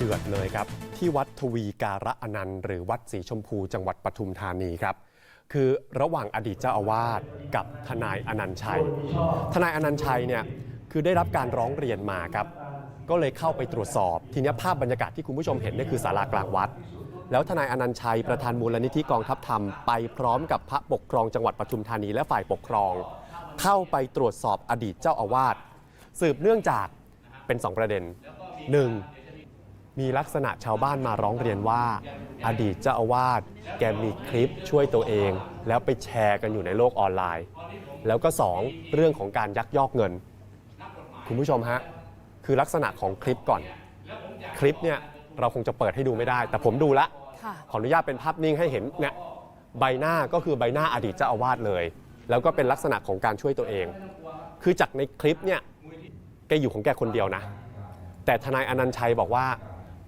เดือดเลยครับ ที่วัดทวีการะอนันต์ หรือวัดสีชมพูจังหวัดปทุมธานีครับ คือระหว่างอดีตเจ้าอาวาสกับทนายอนันชัย ทนายอนันชัยเนี่ยคือได้รับการร้องเรียนมาครับ ก็เลยเข้าไปตรวจสอบ ทีนี้ภาพบรรยากาศที่คุณผู้ชมเห็นนี่คือศาลากลางวัด แล้วทนายอนันชัยประธานมูลนิธิกองทัพธรรมไปพร้อมกับพระปกครองจังหวัดปทุมธานีและฝ่ายปกครอง เข้าไปตรวจสอบอดีตเจ้าอาวาสสืบเนื่องจากเป็นสองประเด็นหนึ่ง มีลักษณะชาวบ้านมาร้องเรียนว่า อดีตเจ้าอาวาสแกมีคลิปช่วยตัวเอง แล้วไปแชร์กันอยู่ในโลกออนไลน์ แล้วก็ 2 เรื่องของการยักยอกเงิน คุณผู้ชมฮะ คือลักษณะของคลิปก่อน คลิปเนี่ยเราคงจะเปิดให้ดูไม่ได้ แต่ผมดูละค่ะขออนุญาตเป็นภาพนิ่งให้เห็นเนี่ยใบหน้าก็คือใบหน้าอดีตเจ้าอาวาสเลย แล้วก็เป็นลักษณะของการช่วยตัวเอง คือจากในคลิปเนี่ยแกอยู่ของแกคนเดียวนะ แต่ทนายอนันต์ชัยบอกว่า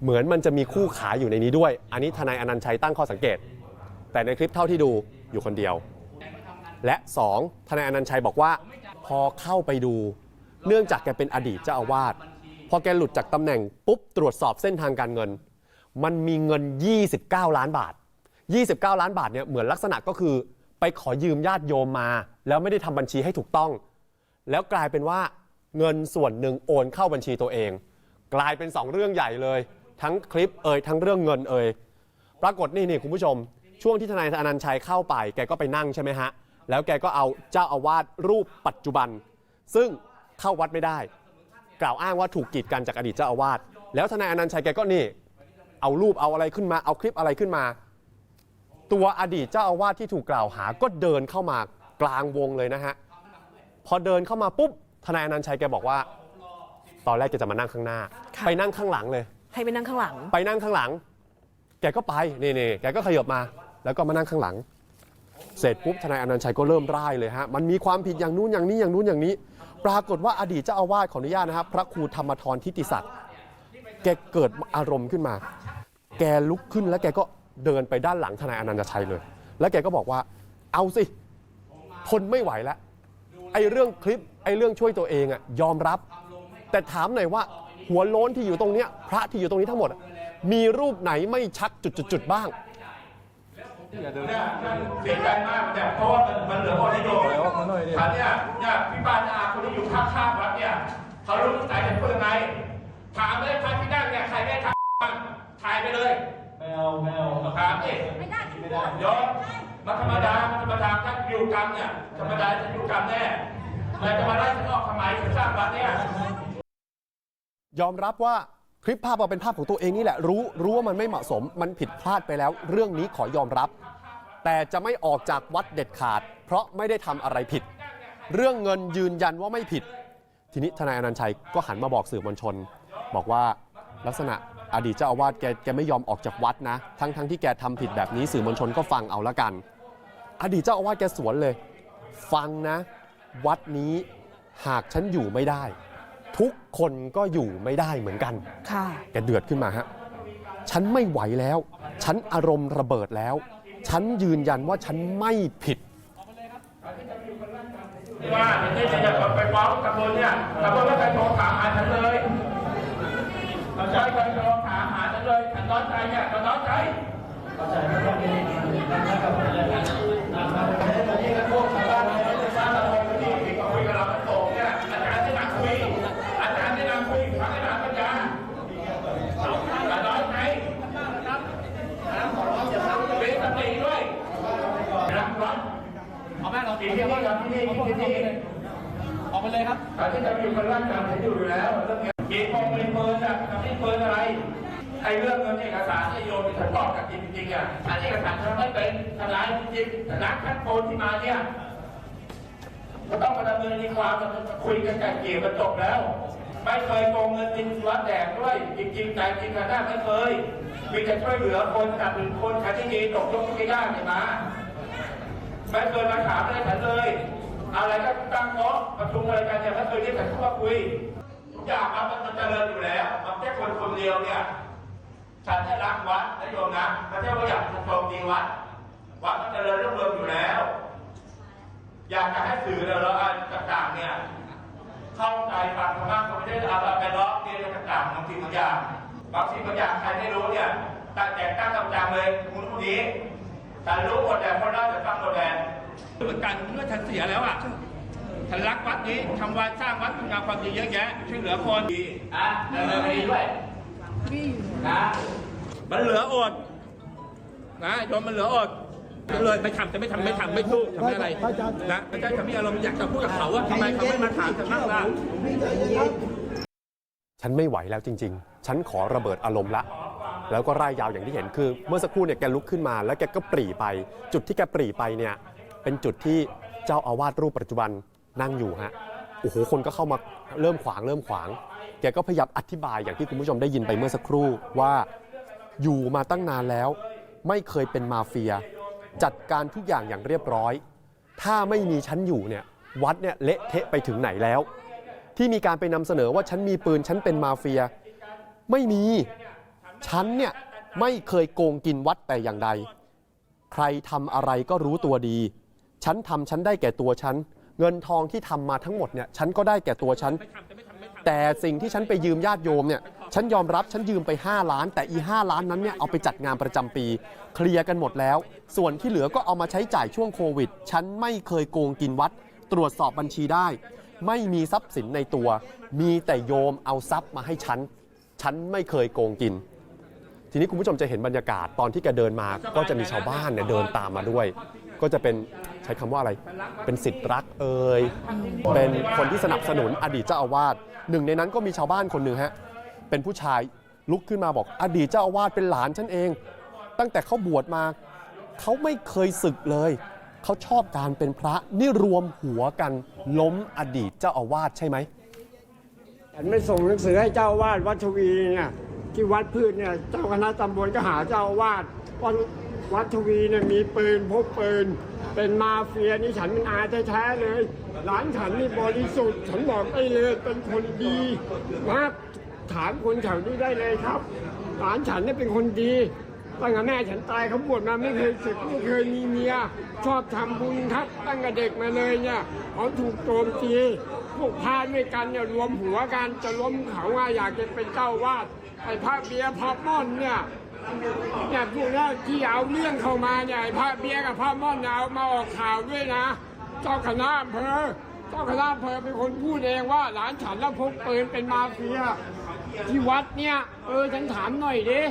เหมือนมันจะมีคู่ขาอยู่ในนี้ด้วย อันนี้ทนายอนันต์ชัยตั้งข้อสังเกต แต่ในคลิปเท่าที่ดูอยู่คนเดียว และ 2 ทนายอนันต์ชัยบอกว่า พอเข้าไปดู เนื่องจากแกเป็นอดีตเจ้าอาวาสพอแกหลุดจากตำแหน่งปุ๊บตรวจสอบเส้นทางการเงิน มันมีเงิน 29 ล้านบาท 29 ล้านบาทเนี่ยเหมือนลักษณะก็คือ ไปขอยืมญาติโยมมา แล้วไม่ได้ทำบัญชีให้ถูกต้อง แล้วกลายเป็นว่าเงินส่วนหนึ่งโอนเข้าบัญชีตัวเอง กลายเป็น 2 เรื่องใหญ่เลย ทั้งคลิปเอ่ยทั้งเรื่องเงินเอ่ยปรากฏนี่นี่คุณผู้ชม ช่วงที่ทนายอนันต์ชัยเข้าไป แกก็ไปนั่งใช่ไหมฮะ แล้วแกก็เอาเจ้าอาวาสรูปปัจจุบัน ซึ่งเข้าวัดไม่ได้ กล่าวอ้างว่าถูกกีดกันจากอดีตเจ้าอาวาสแล้วทนายอนันต์ชัยแกก็นี่ เอารูปเอาอะไรขึ้นมา เอาคลิปอะไรขึ้นมา ตัวอดีตเจ้าอาวาสที่ถูกกล่าวหาก็เดินเข้ามากลางวงเลยนะฮะพอเดินเข้ามาปุ๊บทนายอนันต์ชัยแกบอกว่า ตอนแรกแกจะมานั่งข้างหน้าค่ะไปนั่งข้างหลังเลย ให้ไปนั่งข้างหลัง ไปนั่งข้างหลัง แกก็ไปนี่นี่แกก็ขยับมา แล้วก็มานั่งข้างหลัง เสร็จปุ๊บทนายอนันต์ชัยก็เริ่มร่ายเลยฮะมันมีความผิดอย่างนู้นอย่างนี้อย่างนู้นอย่างนี้ ปรากฏว่าอดีตเจ้าอาวาสขออนุญาตนะครับพระครูธรรมทรทิติศักดิ์แกเกิดอารมณ์ขึ้นมา แกลุกขึ้นแล้วแกก็เดินไปด้านหลังทนายอนันตชัยเลย แล้วแกก็บอกว่า เอาสิทนไม่ไหวแล้วไอ้เรื่องคลิปไอ้เรื่องช่วยตัวเองอะยอมรับ แต่ถามหน่อยว่า หัวโล้นที่อยู่ตรงเนี้ยพระที่อยู่ตรงนี้ทั้งหมดอะมีรูปไหนไม่ชักจุดๆๆบ้างเนี่ยเสียใจมากเนี่ยเพราะว่ามันมันเหลือคนที่โดนฉันเนี่ยเนี่ยพี่ปานอาคนที่อยู่ข้างๆวัดเนี่ยเขารู้นิสัยฉันเป็นยังไงถามเลยพระที่นั่งเนี่ยใครไม่ทำบ้างถ่ายไปเลยไม่เอาไม่เอาถามดิไม่ได้ไม่ได้ยอมมาธรรมดามาธรรมดาถ้าอยู่กรรมเนี่ยธรรมดาจะอยู่กรรมแน่แต่จะมาได้ฉันออกทำไมฉันสร้างวัดเนี่ย ยอมรับว่าคลิปภาพเราเป็นภาพของตัวเองนี่แหละ รู้รู้ว่ามันไม่เหมาะสม มันผิดพลาดไปแล้ว เรื่องนี้ขอยอมรับ แต่จะไม่ออกจากวัดเด็ดขาด เพราะไม่ได้ทำอะไรผิด เรื่องเงินยืนยันว่าไม่ผิด ทีนี้ทนายอนันชัยก็หันมาบอกสื่อมวลชน บอกว่าลักษณะอดีตเจ้าอาวาสแกแกไม่ยอมออกจากวัดนะ ทั้งทั้งที่แกทำผิดแบบนี้สื่อมวลชนก็ฟังเอาละกัน อดีตเจ้าอาวาสแกสวนเลย ฟังนะ วัดนี้หากฉันอยู่ไม่ได้ ทุกคนก็อยู่ไม่ได้เหมือนกัน ค่ะ แกเดือดขึ้นมาฮะ ฉันไม่ไหวแล้ว ฉันอารมณ์ระเบิดแล้ว ฉันยืนยันว่าฉันไม่ผิด ว่าไม่ใช่จะไปฟ้องตำรวจเนี่ยตำรวจไม่เคยโทรถามหาฉันเลยไม่เคยโทรถามหาฉันเลยฉันน้อยใจเนี่ยฉันน้อยใจเข้าใจไม่ต้องมีนะครับกับอะไรนะครับไม่ได้มาที่กันพวกชาวบ้านไม่ได้สร้างระบบ ที่ที่คุยกับเราทั้งสองเนี่ยอาจารย์ที่นั่งคุยอาจารย์ที่นั่งคุยฟังให้หลังปัญญาฉันน้อยใจเป็นสติด้วยนะร้อน เอาแม่เราที่นี่ครับที่นี่ที่นี่ออกไปเลยครับแต่ที่จะอยู่กันร่างกายฉันอยู่อยู่แล้วเรื่องเนี้ยยิงปองปืนปืนอะกับนี่ปืนอะไรไอ้เรื่องเงินเอกสารที่โยมฉันบอกกับจริงจริงๆอะอันเอกสารฉันไม่เป็นทนายจริงๆแต่นักขั้นโตที่มาเนี่ยก็ต้องมาดำเนินคดีความกันคุยกันไกลเกลี่ยกันจบแล้ว ไม่เคยโกงเงินจริงวัดแดกด้วยจริงๆใจจริงกันได้ไม่เคยมีแต่ช่วยเหลือคนสนับสนุนคนใครที่ดีตกยกที่ยากเนี่ยมา ไม่เคยมาถามอะไรฉันเลย อะไรก็ตั้งโต๊ะประชุมอะไรกันเนี่ยไม่เคยเรียกฉันเข้ามาคุยทุกอย่างมันมันเจริญอยู่แล้วมันแค่คนคนเดียวเนี่ยฉันให้รักวัดนะโยมนะไม่ใช่ว่าอยากโจมตีวัดวัดมันเจริญรุ่งเรืองอยู่แล้ว อยากจะให้สื่อเราเราอะไรต่างๆเนี่ยเข้าใจฟังกันบ้างก็ไม่ได้เอาไปล้อเลียนต่างๆบางทีบางอย่างบางสิ่งบางอย่างใครไม่รู้เนี่ยตั้งแต่ตั้งกำจังเลยคุณผู้นี้ แต่รู้หมดแต่คนเราจะฟังหมดแหละเหมือนกันเมื่อฉันเสียแล้วอะฉันรักวัดนี้ทำวัดสร้างวัดคุณงามความดีเยอะแยะช่วยเหลือคนดีอะดำเนินคดีด้วยนะมันเหลืออดนะโยมมันเหลืออดเลยไม่ทำจะไม่ทำไม่ทำไม่สู้ทำไม่อะไรนะไม่ใช่ทำมีอารมณ์อยากจะพูดกับเขาว่าทำไมเขาไม่มาถามฉันบ้างล่ะฉันไม่ไหวแล้วจริง ๆ ฉันขอระเบิดอารมณ์ละ แล้วก็ร่ายยาวอย่างที่เห็นคือ เมื่อสักครู่เนี่ยแกลุกขึ้นมาแล้วแกก็ปรีไป จุดที่แกปรีไปเนี่ยเป็นจุดที่เจ้าอาวาสรูปปัจจุบันนั่งอยู่ฮะโอ้โหคนก็เข้ามาเริ่มขวางเริ่มขวาง แกก็พยายามอธิบายอย่างที่คุณผู้ชมได้ยินไปเมื่อสักครู่ว่าอยู่มาตั้งนานแล้ว ไม่เคยเป็นมาเฟีย จัดการทุกอย่างอย่างเรียบร้อย ถ้าไม่มีฉันอยู่เนี่ยวัดเนี่ยเละเทะไปถึงไหนแล้ว ที่มีการไปนำเสนอว่าฉันมีปืนฉันเป็นมาเฟีย ไม่มี ฉันเนี่ยไม่เคยโกงกินวัดแต่อย่างใด ใครทำอะไรก็รู้ตัวดี ฉันทำฉันได้แก่ตัวฉัน เงินทองที่ทำมาทั้งหมดเนี่ยฉันก็ได้แก่ตัวฉัน แต่สิ่งที่ฉันไปยืมญาติโยมเนี่ย ฉันยอมรับฉันยืมไป 5 ล้าน แต่อี 5 ล้านนั้นเนี่ยเอาไปจัดงานประจำปี เคลียร์กันหมดแล้ว ส่วนที่เหลือก็เอามาใช้จ่ายช่วงโควิด ฉันไม่เคยโกงกินวัด ตรวจสอบบัญชีได้ ไม่มีทรัพย์สินในตัว มีแต่โยมเอาทรัพย์มาให้ฉัน ฉันไม่เคยโกงกิน ทีนี้คุณผู้ชมจะเห็นบรรยากาศตอนที่แกเดินมา ก็จะมีชาวบ้านเนี่ยเดินตามมาด้วย ก็จะเป็นใช้คำว่าอะไร เป็นสิทธิ์รักเอ่ยเป็นคนที่สนับสนุนอดีตเจ้าอาวาสหนึ่งในนั้นก็มีชาวบ้านคนหนึ่งฮะเป็นผู้ชายลุกขึ้นมาบอกอดีตเจ้าอาวาสเป็นหลานฉันเอง ตั้งแต่เขาบวชมาเขาไม่เคยศึกเลย เขาชอบการเป็นพระนี่รวมหัวกันล้มอดีตเจ้าอาวาสใช่ไหมฉันไม่ส่งหนังสือให้เจ้าอาวาดวัดทวีเนี่ย ที่วัดพืชเนี่ยเจ้าคณะตำบลก็หาเจ้าวาดว่าวัดทวีเนี่ยมีปืนพกปืน เป็นมาเฟียนี่ฉันเป็นอาแท้ๆเลย หลานฉันนี่บริสุทธิ์ ฉันบอกได้เลยเป็นคนดีนะถามคนแถวนี้ได้เลยครับ หลานฉันเนี่ยเป็นคนดีตั้งแต่แม่ฉันตายเขาบวชมาไม่เคยศึกไม่เคยมีเมีย ชอบทำบุญครับตั้งแต่เด็กมาเลยเนี่ยเขาถูกโจมตีพวกพาด้วยกันเนี่ยรวมหัวกันจะล้มเขาว่าอยากจะเป็นเจ้าวาด ไอ้พระเบียร์พระม่อนเนี่ยเนี่ยพวกนี้ที่เอาเรื่องเข้ามาเนี่ยไอ้พระเบียร์กับพระม่อนเนี่ยเอามาออกข่าวด้วยนะเจ้าคณะอำเภอเจ้าคณะอำเภอเป็นคนพูดเองว่าหลานฉันแล้วพกปืนเป็นมาเฟียที่วัดเนี่ย เออฉันถามหน่อยดิ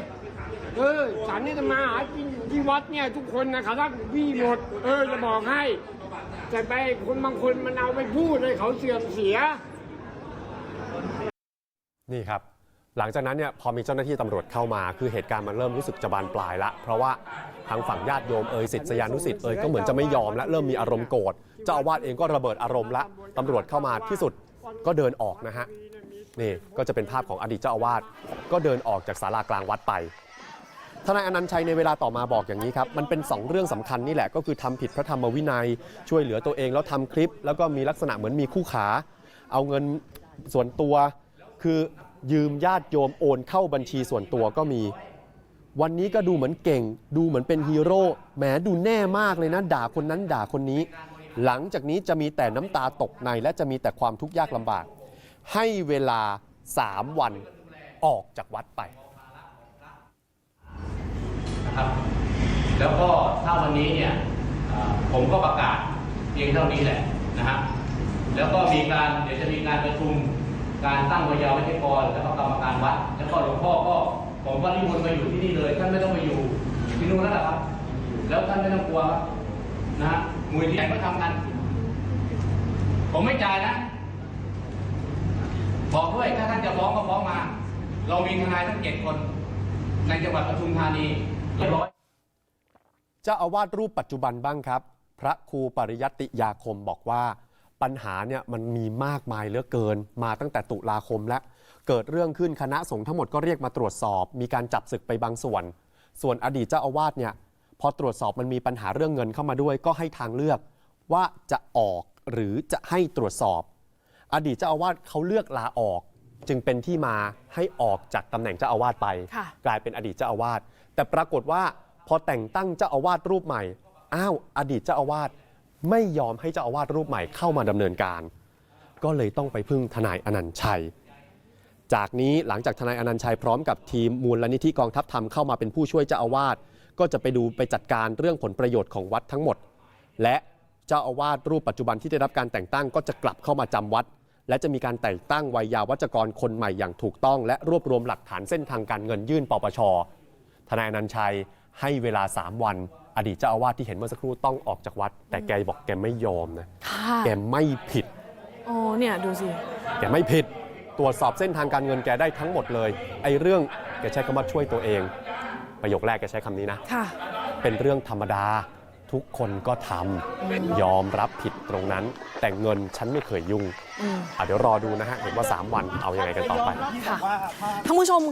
เออฉันนี่จะมาหากินอยู่ที่วัดเนี่ย ทุกคนนะครับรักพี่หมด เออจะบอกให้ แต่ไปคนบางคนมันเอาไปพูดให้เขาเสื่อมเสีย นี่ครับ หลังจากนั้นเนี่ยพอมีเจ้าหน้าที่ตำรวจเข้ามาคือเหตุการณ์มันเริ่มรู้สึกจะบานปลายละ เพราะว่าทางฝั่งญาติโยมเอ่ยศิษยานุศิษย์เอ่ยก็เหมือนจะไม่ยอมและเริ่มมีอารมณ์โกรธเจ้าอาวาสเองก็ระเบิดอารมณ์ละตำรวจเข้ามาที่สุดก็เดินออกนะฮะนี่ก็จะเป็นภาพของอดีตเจ้าอาวาสก็เดินออกจากศาลากลางวัดไปทนายอนันต์ชัยในเวลาต่อมาบอกอย่างนี้ครับ มันเป็น 2 เรื่องสำคัญนี่แหละก็คือทำผิดพระธรรมวินัย ช่วยเหลือตัวเองแล้วทำคลิป แล้วก็มีลักษณะเหมือนมีคู่ขา เอาเงินส่วนตัวคือ ยืมญาติโยมโอนเข้าบัญชีส่วนตัวก็มี วันนี้ก็ดูเหมือนเก่ง ดูเหมือนเป็นฮีโร่แหมดูแน่มากเลยนะ ด่าคนนั้นด่าคนนี้ หลังจากนี้จะมีแต่น้ำตาตกในและจะมีแต่ความทุกข์ยากลำบาก ให้เวลา 3 วันออกจากวัดไปนะครับแล้วก็ถ้าวันนี้เนี่ยผมก็ประกาศเพียงเท่านี้แหละนะฮะแล้วก็มีการเดี๋ยวจะมีการประชุม การตั้งวิยาวิทยากรแล้วก็กรรมการวัด แล้วก็หลวงพ่อก็ผมก็นิมนต์มาอยู่ที่นี่เลย ท่านไม่ต้องมาอยู่ที่นู่นแล้วครับ แล้วท่านไม่ต้องกลัวครับนะฮะมูลที่ไหนก็ทำกัน ผมไม่จ่ายนะบอกด้วยถ้าท่านจะฟ้องก็ฟ้องมา เรามีทนายทั้งเจ็ดคน ในจังหวัดปทุมธานีเรียบร้อยเจ้าอาวาสรูปปัจจุบันบ้างครับ พระครูปริยัติยาคมบอกว่า ปัญหาเนี่ยมันมีมากมายเหลือเกิน มาตั้งแต่ตุลาคมแล้วเกิดเรื่องขึ้นคณะสงฆ์ทั้งหมดก็เรียกมาตรวจสอบ มีการจับศึกไปบางส่วน ส่วนอดีตเจ้าอาวาสเนี่ยพอตรวจสอบมันมีปัญหาเรื่องเงินเข้ามาด้วย ก็ให้ทางเลือกว่าจะออกหรือจะให้ตรวจสอบ อดีตเจ้าอาวาสเขาเลือกลาออก จึงเป็นที่มาให้ออกจากตำแหน่งเจ้าอาวาสไปค่ะกลายเป็นอดีตเจ้าอาวาสแต่ปรากฏว่าพอแต่งตั้งเจ้าอาวาสรูปใหม่อ้าวอดีตเจ้าอาวาส ไม่ยอมให้เจ้าอาวาสรูปใหม่เข้ามาดำเนินการ ก็เลยต้องไปพึ่งทนายอนันต์ชัย จากนี้หลังจากทนายอนันต์ชัยพร้อมกับทีมมูลนิธิกองทัพธรรมเข้ามาเป็นผู้ช่วยเจ้าอาวาสก็จะไปดูไปจัดการเรื่องผลประโยชน์ของวัดทั้งหมด และเจ้าอาวาสรูปปัจจุบันที่ได้รับการแต่งตั้งก็จะกลับเข้ามาจำวัด และจะมีการแต่งตั้งวัยยาวัจกรคนใหม่อย่างถูกต้อง และรวบรวมหลักฐานเส้นทางการเงินยื่นปปชทนายอนันชัยให้เวลา 3 วัน อดีตเจ้าอาวาสที่เห็นเมื่อสักครู่ต้องออกจากวัด แต่แกบอกแกไม่ยอมนะค่ะแกไม่ผิด โอ้เนี่ยดูสิ แกไม่ผิด ตรวจสอบเส้นทางการเงินแกได้ทั้งหมดเลยไอ้เรื่องแกใช้คำว่าช่วยตัวเอง ประโยคแรกแกใช้คำนี้นะ ค่ะ เป็นเรื่องธรรมดาทุกคนก็ทำยอมรับผิดตรงนั้น แต่เงินฉันไม่เคยยุ่งอืมอะเดี๋ยวรอดูนะฮะเห็นว่า 3 วันเอายังไงกันต่อไป ค่ะท่านผู้ชมคะ